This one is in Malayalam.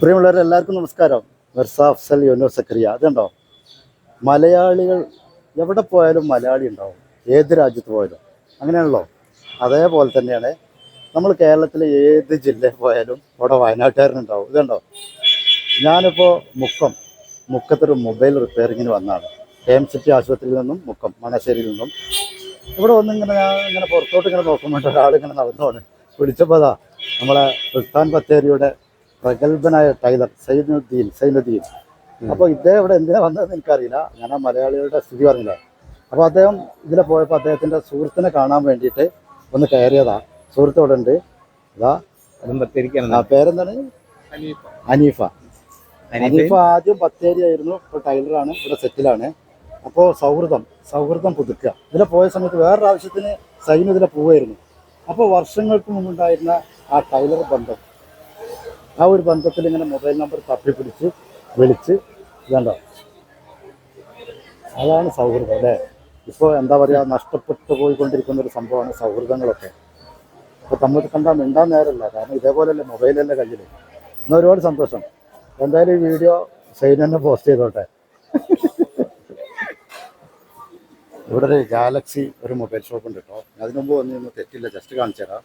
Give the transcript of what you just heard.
പ്രിയമുള്ളവരെ എല്ലാവർക്കും നമസ്കാരം. മിർസ അഫ്സൽ യോനോ സക്രിയ അതുണ്ടോ? മലയാളികൾ എവിടെ പോയാലും മലയാളി ഉണ്ടാവും. ഏത് രാജ്യത്ത് പോയാലും. അങ്ങനെയാണല്ലോ? അതേപോലെ തന്നെയാണ് നമ്മൾ കേരളത്തിലെ ഏത് ജില്ലയിൽ പോയാലും അവിടെ വയനാട്ടുകാരനുണ്ടാവും. ഇതുണ്ടോ? ഞാനിപ്പോൾ മുക്കം മുക്കത്തൊരു മൊബൈൽ റിപ്പയറിങ്ങിന് വന്നതാണ്. കെ എം സിറ്റി ആശുപത്രിയിൽ നിന്നും മുക്കം മണശ്ശേരിയിൽ നിന്നും. ഇവിടെ വന്നിങ്ങനെ ഞാൻ ഇങ്ങനെ പുറത്തോട്ട് ഇങ്ങനെ നോക്കുമ്പോൾ ഒരാളിങ്ങനെ നടന്നോണ്. വിളിച്ചപ്പോൾ അതാ നമ്മളെ സുൽത്താൻ ബത്തേരിയുടെ പ്രഗത്ഭനായ ടൈലർ സൈനുദ്ദീൻ സൈനുദ്ദീൻ. അപ്പോൾ ഇദ്ദേഹം ഇവിടെ എന്തിനാ വന്നതെന്ന് എനിക്കറിയില്ല. ഞാൻ ആ മലയാളികളുടെ സ്ഥിതി പറഞ്ഞില്ല. അപ്പോൾ അദ്ദേഹം ഇതിലെ പോയപ്പോൾ അദ്ദേഹത്തിന്റെ സുഹൃത്തിനെ കാണാൻ വേണ്ടിയിട്ട് ഒന്ന് കയറിയതാ. സുഹൃത്ത് ഇവിടെ ഉണ്ട്. ഇതാ. അതും ബത്തേരിക്കാണ്. ആ പേരെന്താണ്? അനീഫ. അനീഫ. ആദ്യം ബത്തേരി ആയിരുന്നു. ഇപ്പോൾ ടൈലറാണ്. ഇവിടെ സെറ്റിലാണ്. അപ്പോൾ സൗഹൃദം സൗഹൃദം പുതുക്കുക. ഇതിലെ പോയ സമയത്ത് വേറൊരു ആവശ്യത്തിന് ഇതിലെ പോവായിരുന്നു. അപ്പോൾ വർഷങ്ങൾക്ക് മുമ്പുണ്ടായിരുന്ന ആ ടൈലർ ബന്ധം ആ ഒരു ബന്ധത്തിൽ ഇങ്ങനെ മൊബൈൽ നമ്പർ തപ്പിപ്പിടിച്ച് വിളിച്ച് വേണ്ട അതാണ് സൗഹൃദം അല്ലേ? ഇപ്പോൾ എന്താ പറയുക നഷ്ടപ്പെട്ടു പോയിക്കൊണ്ടിരിക്കുന്ന ഒരു സംഭവമാണ് സൗഹൃദങ്ങളൊക്കെ. അപ്പോൾ തമ്മിൽ കണ്ടാൽ മിണ്ടാൻ നേരമല്ല കാരണം ഇതേപോലെയല്ലേ മൊബൈലല്ലേ കയ്യിൽ എന്നാൽ ഒരുപാട് സന്തോഷം. എന്തായാലും ഈ വീഡിയോ സൈൻ തന്നെ പോസ്റ്റ് ചെയ്തോട്ടെ. ഇവിടെ ഗാലക്സി ഒരു മൊബൈൽ ഷോപ്പ് ഉണ്ട് കേട്ടോ അതിനു മുമ്പ് വന്നിരുന്നു തെറ്റില്ല ജസ്റ്റ് കാണിച്ചു തരാം